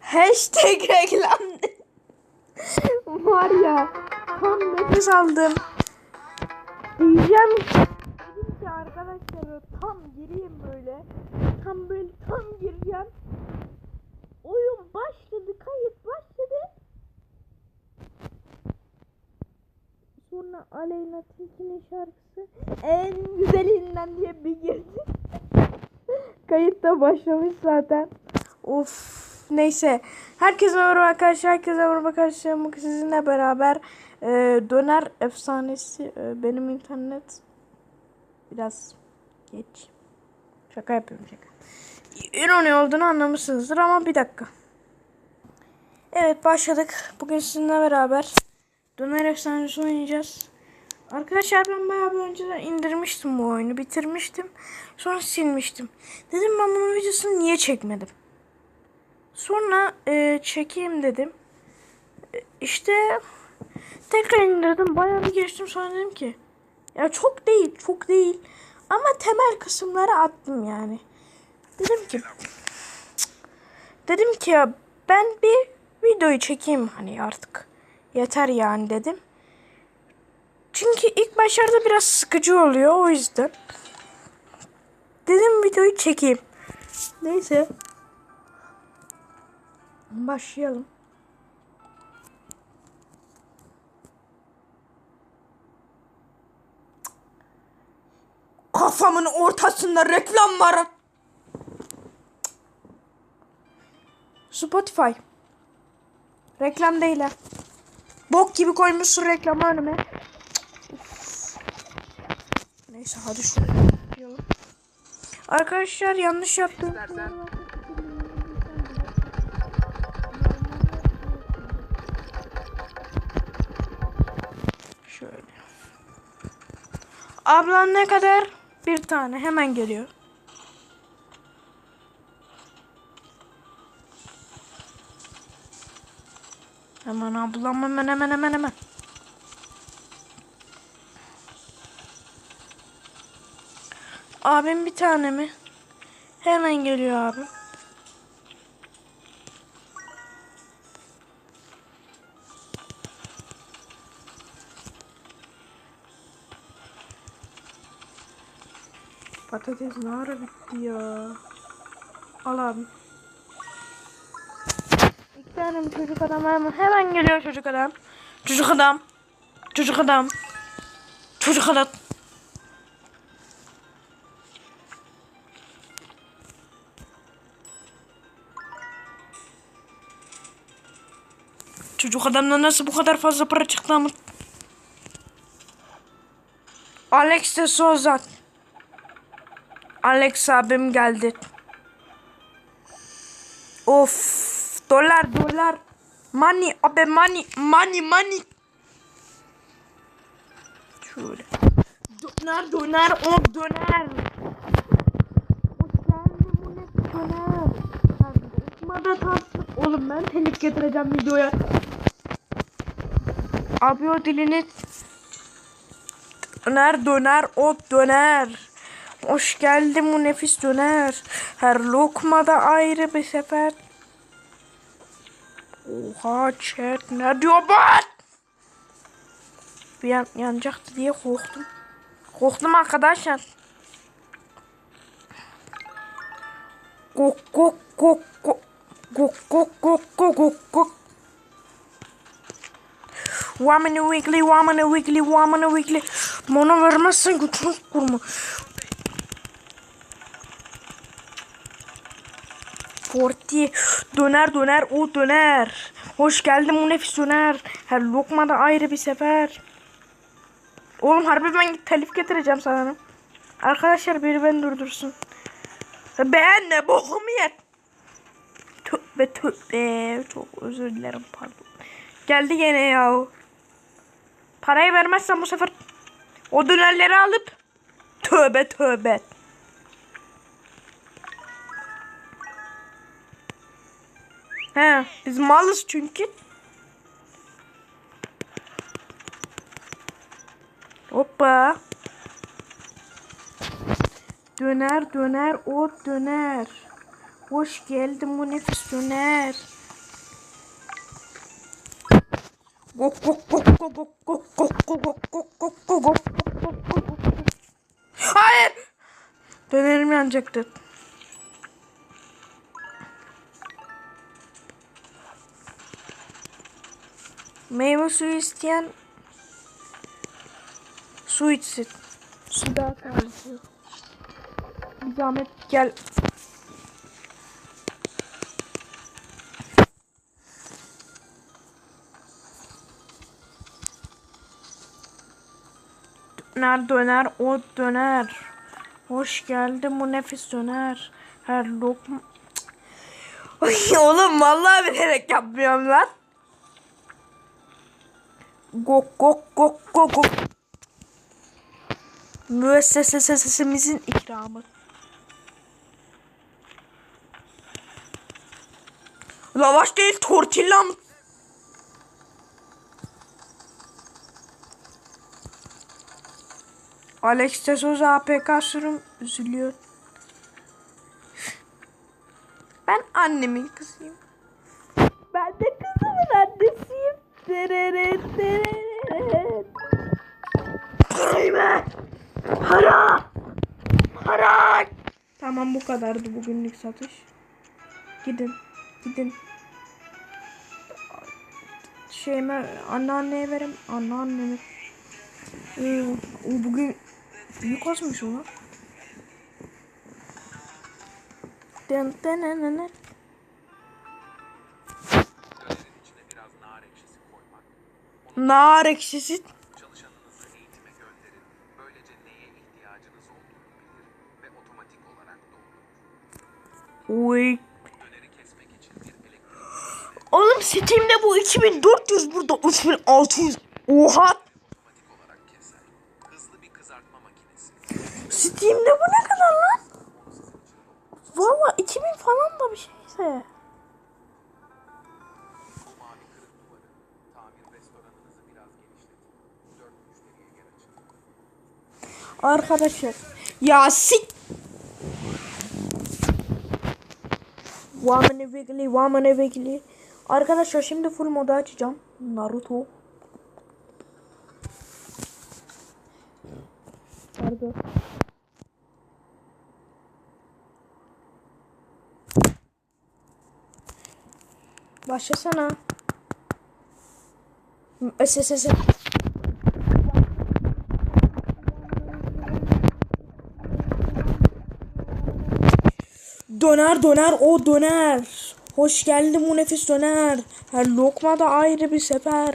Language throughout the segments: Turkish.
Hashtag reklam. Var ya tam nefes aldım. Diyeceğim dedim ki arkadaşlar tam gireyim böyle. Tam böyle tam gireceğim. Oyun başladı, kayıt başladı. Sonra Aleyna Tilki'nin şarkısı en güzelinden diye bir girdi. Kayıt da başlamış zaten. Of neyse. Herkese merhaba arkadaşlar. Herkese merhaba arkadaşlar. Bugün sizinle beraber e, döner efsanesi. E, benim internet biraz geç. Şaka yapıyorum şaka. İroni olduğunu anlamışsınızdır ama bir dakika. Evet başladık. Bugün sizinle beraber Döner Efsanesi oynayacağız. Arkadaşlar ben bayağı bir önceden indirmiştim bu oyunu. Bitirmiştim. Sonra silmiştim. Dedim ben bunun videosunu niye çekmedim? Sonra e, çekeyim dedim. E, işte tekrar indirdim. Bayağı bir geçtim. Sonra dedim ki ya çok değil çok değil. Ama temel kısımları attım yani. Dedim ki dedim ki ya ben bir videoyu çekeyim hani artık. Yeter yani dedim. Çünkü ilk başlarda biraz sıkıcı oluyor o yüzden. Dedim videoyu çekeyim. Neyse. Başlayalım. Kafamın ortasında reklam var. Spotify. Reklam değil ha. Bok gibi koymuşsun reklamı önüme. Neyse hadi şöyle yapalım. Arkadaşlar yanlış yaptım. Şöyle. Ablan ne kadar? Bir tane hemen geliyor. Hemen ablam hemen hemen hemen hemen. Abim bir tane mi? Hemen geliyor abi. Patates ne ara bitti ya? Al abi. İki tane çocuk adam var mı? Hemen geliyor çocuk adam. Çocuk adam. Çocuk adam. Çocuk adam. Çocuk adamdan nasıl bu kadar fazla para çıktı ama. Alex de Souza. Alex abim geldi. Of. Dolar dolar. Money abi money money money. Şöyle. Döner döner o döner. Ne döner. Oğlum ben telif getireceğim videoya. Abi o dilini döner döner o döner. Hoş geldin bu nefis döner. Her lokmada ayrı bir sefer. Oha chat ne diyor bu? Bir an yanacaktı diye korktum. Korktum arkadaşlar. Kok kok kok kok kok kok kok kok kok Wamını weekly, wamını weekly, wamını weekly. Bana vermezsen götürün kurma. Forti. Döner döner o döner. Hoş geldin bu nefis döner. Her lokmada ayrı bir sefer. Oğlum harbi ben telif getireceğim sana. Arkadaşlar biri beni durdursun. Ben ne bokumu yer. Tövbe tövbe. Çok özür dilerim pardon. Geldi gene ya. Parayı vermezsen bu sefer o dönerleri alıp tövbe tövbe. He, biz malız çünkü. Hoppa. Döner döner o döner. Hoş geldin bu nefis döner. Gok gok gok gok gok gok gok gok gok gok gok gok gok. Hayır. Dönerim yanacaktı. Meyve suyu isteyen su içsin. Su daha sağlıklı. Bir zahmet gel. Döner döner o döner. Hoş geldin bu nefis döner. Her lokma... Oğlum vallahi bilerek yapmıyorum lan. Gok gok gok gok gok. Müessesemizin ikramı. Lavaş değil tortilla mı? Alex de Souza APK sürüm üzülüyor. Ben annemin kızıyım. Ben de kızımın annesiyim. Tereret. Parayı ver. Para. Para. Tamam bu kadardı bugünlük satış. Gidin. Gidin. Şeyime anneanneye verim. Anneanneme. Ee, bugün Büyük azmış ona. Dın dın dın dın. Nar ekşisi. Oy. Oğlum Steam'de bu 2400 burada 3600. Oha Steam'de bu ne kadar lan? Valla 2000 falan da bir şeyse. Arkadaşlar. Ya sik. Wamene Wiggly, Wamene Wiggly. Arkadaşlar şimdi full moda açacağım. Naruto. Pardon. Başlasana. SS. Döner döner o döner. Hoş geldin bu nefis döner. Her lokma da ayrı bir sefer.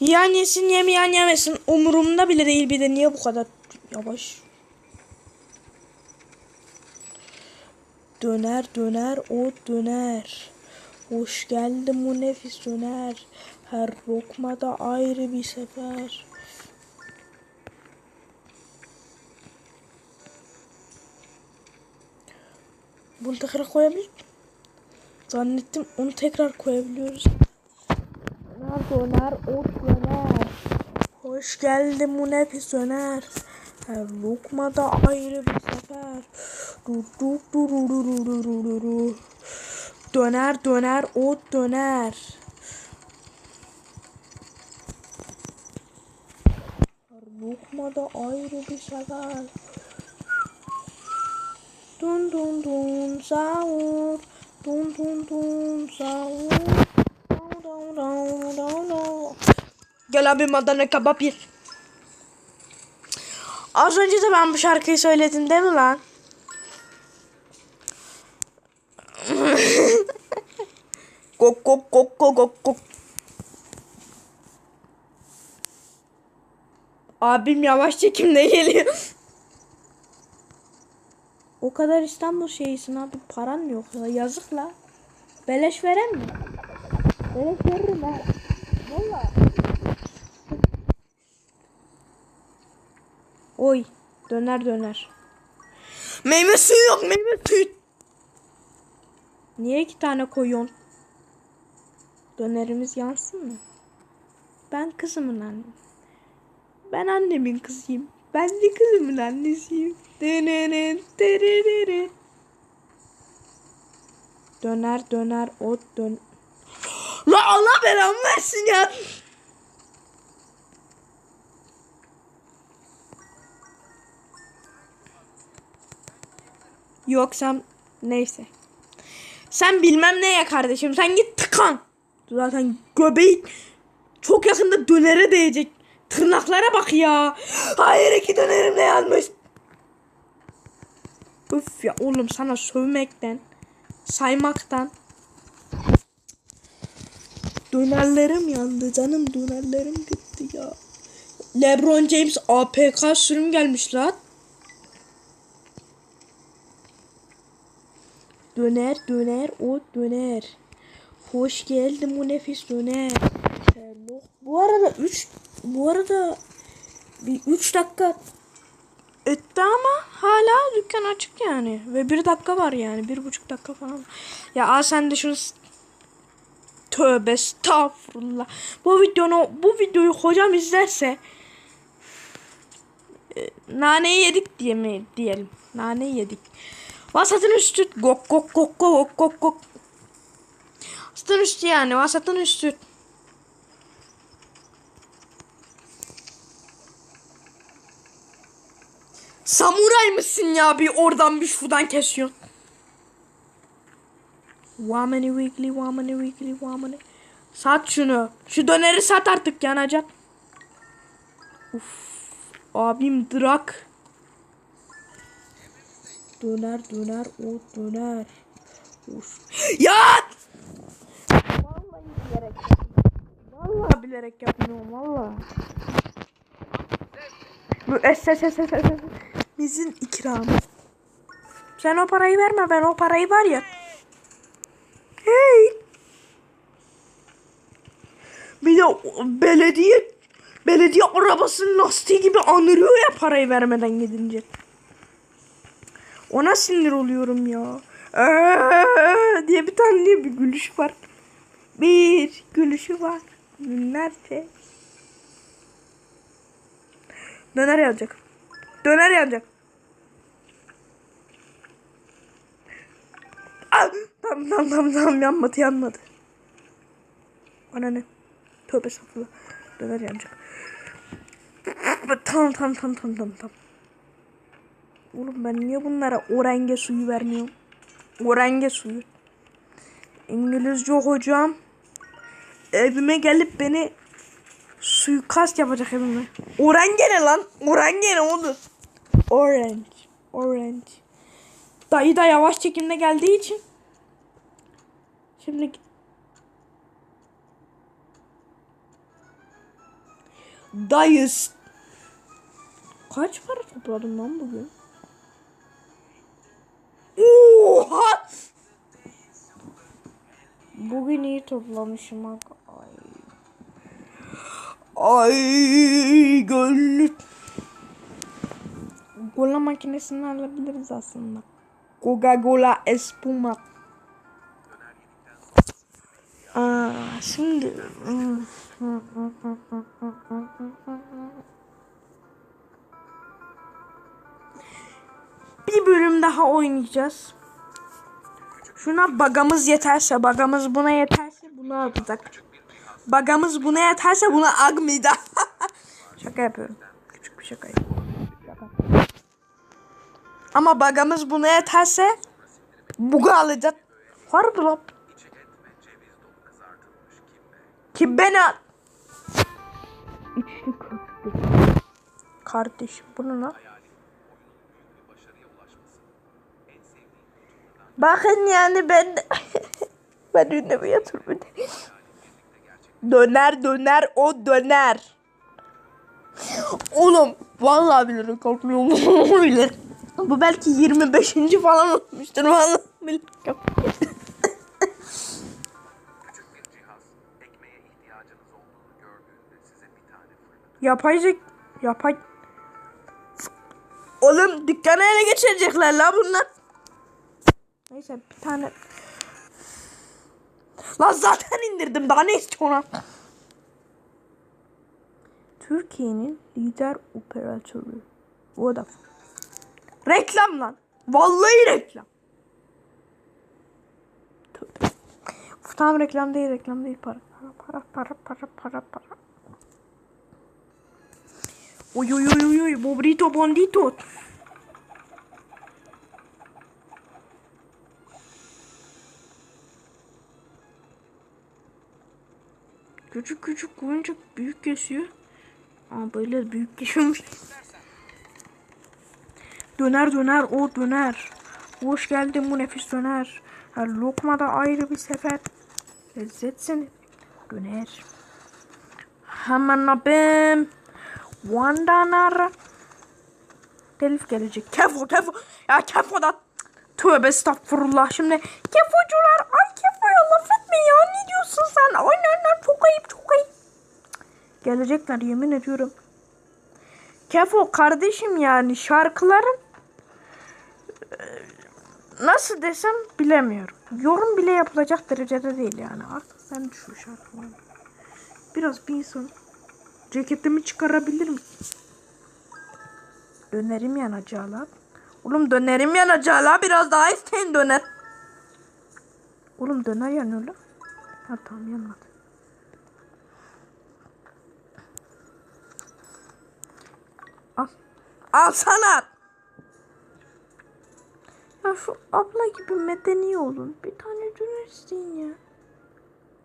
Yan yesin yemeyen yemesin. Umurumda bile değil bir de niye bu kadar yavaş. Döner döner o döner. Hoş geldin bu nefis döner. Her lokma da ayrı bir sefer. Bunu tekrar koyabilir Zannettim onu tekrar koyabiliyoruz. Döner döner ot döner. Hoş geldin bu nefis döner. Her lokmada ayrı bir sefer. Döner döner o döner. Lokmada ayrı bir sever. Dun dun dun sahur. Dun dun dun sahur. Down down down down down. Gel abi madana kebap yer. Az önce de ben bu şarkıyı söyledim değil mi lan? Kok kok kok kok kok kok. Abim yavaş çekimde geliyor. O kadar İstanbul şeyisin abi paran yok ya yazık la. Beleş veren mi? Beleş veririm ha. Valla. Oy döner döner. Meyve suyu yok meyve suyu. Niye iki tane koyuyorsun? Dönerimiz yansın mı? Ben kızımın annem. Ben annemin kızıyım. Ben de kızımın annesiyim. Döner döner ot dön. La Allah belamı versin ya. Yok neyse. Sen bilmem ne ya kardeşim. Sen git tıkan. Zaten göbeğin çok yakında dönere değecek. Tırnaklara bak ya. Hayır iki dönerim de yanmış. Üf ya oğlum sana sövmekten, saymaktan. Dönerlerim yandı canım dönerlerim gitti ya. LeBron James APK sürüm gelmiş lan. Döner döner o döner. Hoş geldin bu nefis döner. Hello. Bu arada 3 bu arada bir 3 dakika etti ama hala dükkan açık yani. Ve bir dakika var yani. Bir buçuk dakika falan. Ya al sen de şunu Tövbe estağfurullah. Bu videonu bu videoyu hocam izlerse e, naneyi yedik diye mi diyelim. Naneyi yedik. Vasatın üstü gok gok gok gok gok gok. Vasatın üstü yani vasatın üstü. Samuray mısın ya bir oradan bir şuradan kesiyorsun. Wamani weekly, wamani weekly, wamani. Sat şunu. Şu döneri sat artık yanacak. Uf. Abim drak. Döner döner o döner. Uf. Yat! Bilerek. Vallahi bilerek yapmıyorum vallahi. Müessesemizin ikramı. Sen o parayı verme ben o parayı var ya. Hey. Bir de belediye belediye arabasının lastiği gibi anırıyor ya parayı vermeden gidince. Ona sinir oluyorum ya. Eee diye bir tane bir gülüş var. Bir gülüşü var. Günlerce. Döner yanacak. Döner yanacak. Ah, Tamam tamam tamam tamam yanmadı yanmadı. Ana ne? Tövbe estağfurullah. Döner yanacak. Tamam tamam tamam tamam tamam tamam. Oğlum ben niye bunlara orenge suyu vermiyorum? Orenge suyu. İngilizce hocam evime gelip beni suikast yapacak evime. Orenge ne lan? Orenge ne oğlum? Orange. Orange. Dayı da yavaş çekimde geldiği için. Şimdi Dayı s- Kaç para topladım lan bugün? Oha! Bugün iyi toplamışım. Ay. Ay gönlüm. Cola makinesini alabiliriz aslında. Coca-Cola Espuma. Aa, şimdi bir bölüm daha oynayacağız. Şuna bagamız yeterse, bagamız buna yeterse bunu alacak. Bagamız buna yeterse buna agmida. şaka yapıyorum. Küçük bir şaka. Şaka. Ama bagamız buna yeterse bugu alacak. Harbi lan. Beni al? İçli. Kardeşim bunu ne? Bakın yani ben ben ünlü gerçek. Döner döner o döner. Oğlum vallahi billahi korkmuyorum. Bu belki 25. falan olmuştur vallahi fırlatır. Yapay zek yapay Oğlum dükkanı ele geçirecekler la bunlar. Neyse bir tane Lan zaten indirdim daha ne istiyorsun lan? Türkiye'nin lider operatörü O da. Reklam lan. Vallahi reklam. Uf, tamam reklam değil reklam değil para. Para para para para para uy uy uy uy bobrito bondito. Küçük küçük koyunca büyük kesiyor. Aa böyle büyük kesiyormuş. Döner döner o döner. Hoş geldin bu nefis döner. Her lokmada ayrı bir sefer. Lezzet seni. Döner. Hemen abim. Vandanar. Telif gelecek. Kefo kefo. Ya kefo da. Tövbe estağfurullah. Şimdi kefocular. Ay kefoya laf etme ya. Ne diyorsun sen? Ne çok ayıp çok ayıp. Gelecekler yemin ediyorum. Kefo kardeşim yani şarkıların e, nasıl desem bilemiyorum. Yorum bile yapılacak derecede değil yani. Artık sen şu şarkıları. Biraz bir insan ceketimi çıkarabilir mi? Dönerim yanacağı lan. Oğlum dönerim yanacağı lan. Biraz daha isteyin döner. Oğlum döner yanıyor lan. Ha tamam yanmadı. Al. Al sana. Ya şu abla gibi medeni olun. Bir tane döner isteyin ya.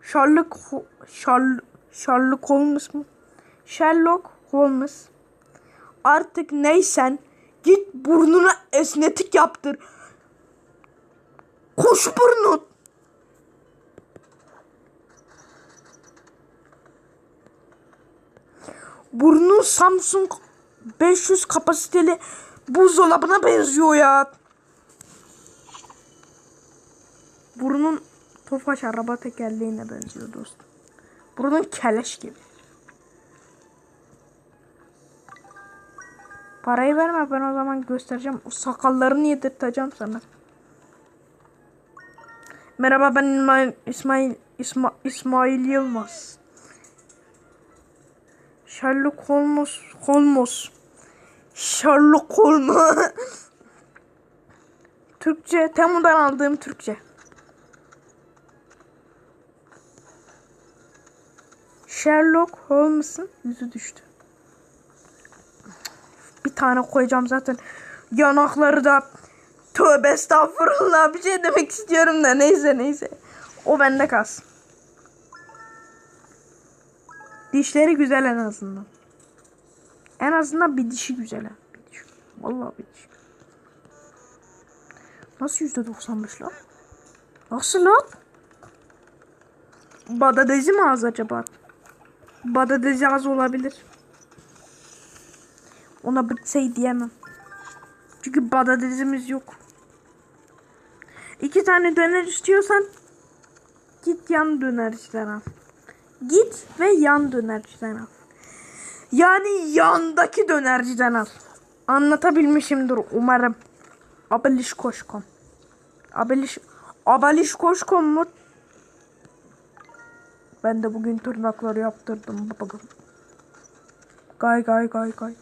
Sherlock Sherlock, Sherlock Holmes mu? Sherlock Holmes. Artık neysen git burnuna esnetik yaptır. Kuş burnu. Burnun Samsung 500 kapasiteli buzdolabına benziyor ya. Burnun Tofaş araba tekerleğine benziyor dostum. Burnun keleş gibi. Parayı verme ben o zaman göstereceğim. O sakallarını yedirteceğim sana. Merhaba ben İsmail İsmail İsma, İsmail Yılmaz. Sherlock Holmes Holmes. Sherlock Holmes. Türkçe Temu'dan aldığım Türkçe. Sherlock Holmes'ın yüzü düştü. Bir tane koyacağım zaten. Yanakları da tövbe estağfurullah bir şey demek istiyorum da neyse neyse. O bende kalsın. Dişleri güzel en azından. En azından bir dişi güzel. Bir dişi. Vallahi bir dişi. Nasıl yüzde doksanmış lan? Nasıl lan? Badadezi mi az acaba? Badadezi az olabilir. Ona bir şey diyemem. Çünkü badadezimiz yok. İki tane döner istiyorsan git yan dönerciden al. Git ve yan dönerciden al. Yani yandaki dönerciden al. Anlatabilmişimdir umarım. Abeliş koşkom. Abeliş Abeliş koşkom mu? Ben de bugün tırnakları yaptırdım babam. Gay gay gay gay.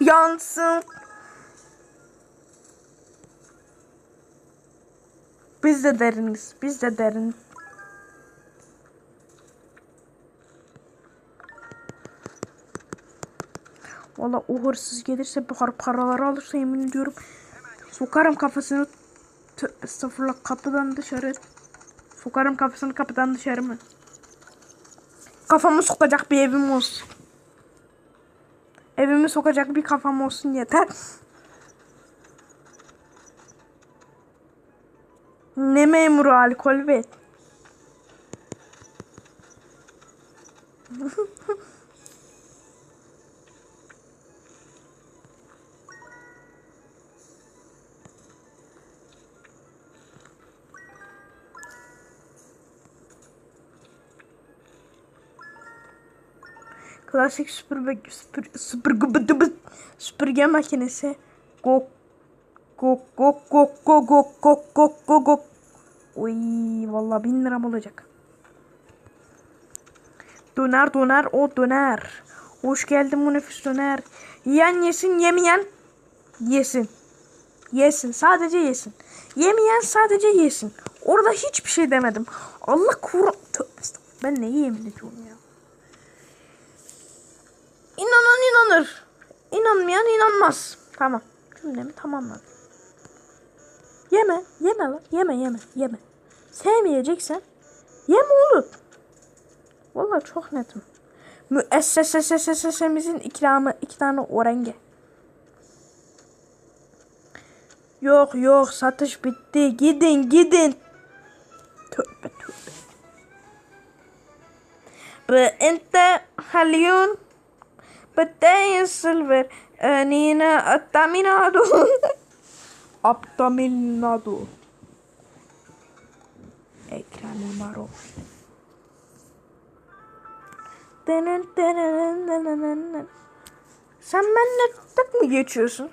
Yansın. Biz de deriniz. Biz de derin. Valla o hırsız gelirse par paraları alırsa yemin ediyorum. Sokarım kafasını. Estağfurullah kapıdan dışarı. Sokarım kafasını kapıdan dışarı mı? Kafamı sokacak bir evim olsun. Evimi sokacak bir kafam olsun yeter. ne super mega super super gubete super süpürge süpürge makinesi. co co co co co co co co co go. Uy vallahi bin liram olacak. Döner döner o döner. Hoş geldin bu nefis döner. Yiyen yesin yemeyen yesin. Yesin sadece yesin. Yemeyen sadece yesin. Orada hiçbir şey demedim. Allah kur... Ben neyi yemin ediyorum ya. İnanan inanır. İnanmayan inanmaz. Tamam. Cümlemi tamamladım. Yeme. Yeme lan. Yeme yeme. Yeme. Sevmeyeceksen yeme oğlum. Vallahi çok netim. Müessesesemizin ikramı iki tane orenge. Yok yok satış bitti. Gidin gidin. Tövbe tövbe. Bu ente halyun. Beteyin silver. Nina ataminado. Abdominado. Ekrem denen. Sen benimle tık mı geçiyorsun?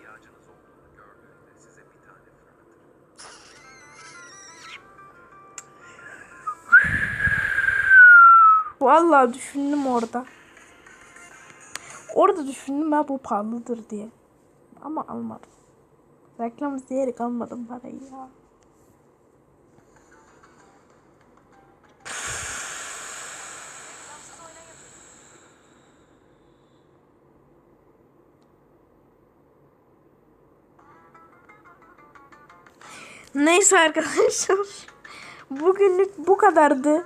Vallahi düşündüm orada. Orada düşündüm ben bu pahalıdır diye. Ama almadım. Reklam izleyerek almadım parayı ya. Neyse arkadaşlar. Bugünlük bu kadardı.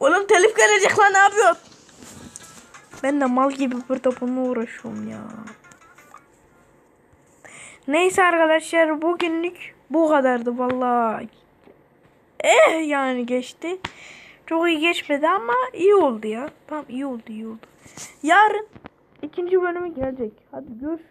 Oğlum telif gelecek lan ne yapıyorsun? Ben de mal gibi burada bununla uğraşıyorum ya. Neyse arkadaşlar bugünlük bu kadardı vallahi. Eh yani geçti. Çok iyi geçmedi ama iyi oldu ya. Tamam iyi oldu iyi oldu. Yarın ikinci bölümü gelecek. Hadi görüşürüz.